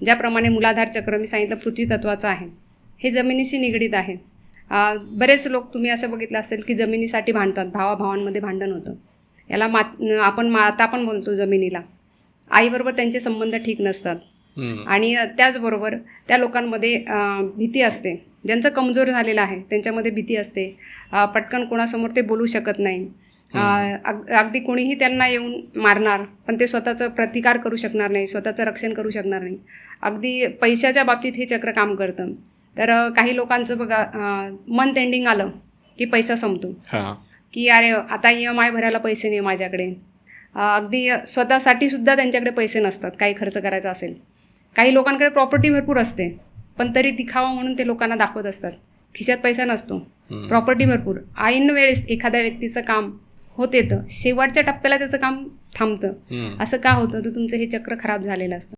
ज्याप्रमाणे मूलाधार चक्र मी सांगितलं पृथ्वी तत्वाचं आहे. हे जमिनीशी निगडीत आहे. बरेच लोक तुम्ही असं बघितलं असेल की जमिनीसाठी भांडतात भावाभावांमध्ये भांडण होतं. याला मात आपण माता पण बोलतो जमिनीला. आईबरोबर त्यांचे संबंध ठीक नसतात. आणि त्याचबरोबर त्या लोकांमध्ये भीती असते. ज्यांचं कमजोर झालेलं आहे त्यांच्यामध्ये भीती असते. पटकन कोणासमोर ते बोलू शकत नाही. अगदी कोणीही त्यांना येऊन मारणार पण ते स्वतःचं प्रतिकार करू शकणार नाही स्वतःचं रक्षण करू शकणार नाही. अगदी पैशाच्या बाबतीत हे चक्र काम करतं. तर काही लोकांचं बघा मंथ एंडिंग आलं की पैसा संपतो. हा. की अरे आता ई एम आय भरायला पैसे नाही माझ्याकडे. अगदी स्वतःसाठी सुद्धा त्यांच्याकडे पैसे नसतात काही खर्च करायचा असेल. काही लोकांकडे प्रॉपर्टी भरपूर असते पण तरी दिखावा म्हणून ते लोकांना दाखवत असतात. खिशात पैसा नसतो. प्रॉपर्टी भरपूर. ऐन वेळेस एखाद्या व्यक्तीचं काम होत येतं. शेवटच्या टप्प्याला त्याचं काम थांबतं. असं का होतं? तर तुमचं हे चक्र खराब झालेलं असतं.